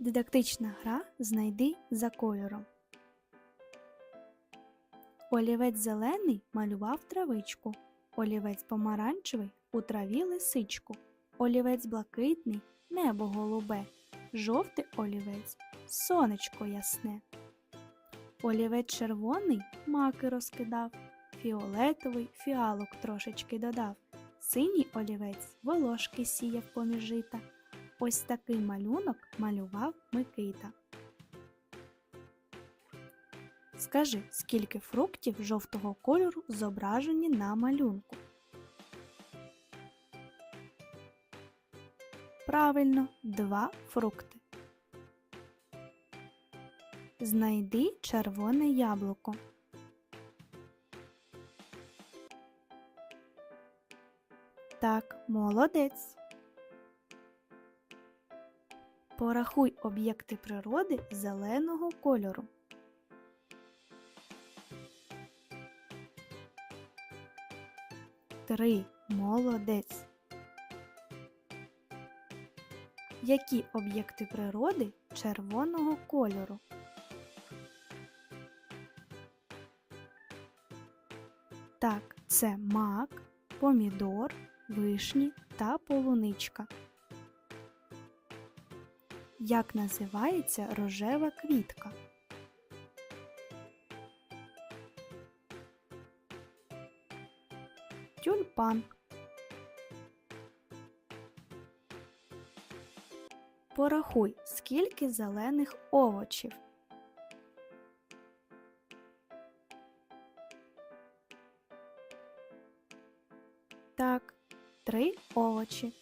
Дидактична гра Знайди за кольором. Олівець зелений малював травичку. Олівець помаранчевий у траві лисичку. Олівець блакитний небо голубе. Жовтий олівець сонечко ясне. Олівець червоний маки розкидав. Фіолетовий фіалок трошечки додав. Синій олівець волошки сіяв поміж жита. Ось такий малюнок малював Микита. Скажи, скільки фруктів жовтого кольору зображені на малюнку? Правильно, два фрукти. Знайди червоне яблуко. Так, молодець. Порахуй об'єкти природи зеленого кольору. Три. Молодець. Які об'єкти природи червоного кольору? Так, це мак, помідор, вишні та полуничка. Як називається рожева квітка? Тюльпан. Порахуй, скільки зелених овочів. Так, три овочі.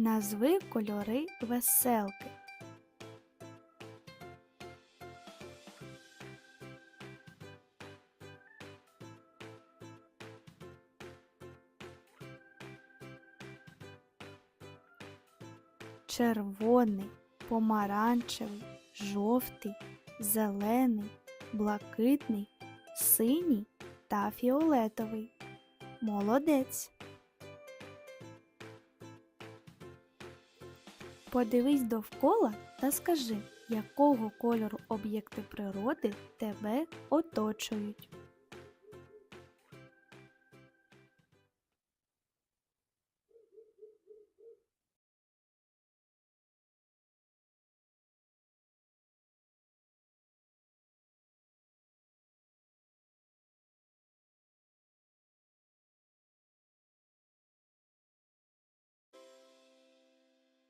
Назви кольори веселки. Червоний, помаранчевий, жовтий, зелений, блакитний, синій та фіолетовий. Молодець. Подивись довкола та скажи, якого кольору об'єкти природи тебе оточують.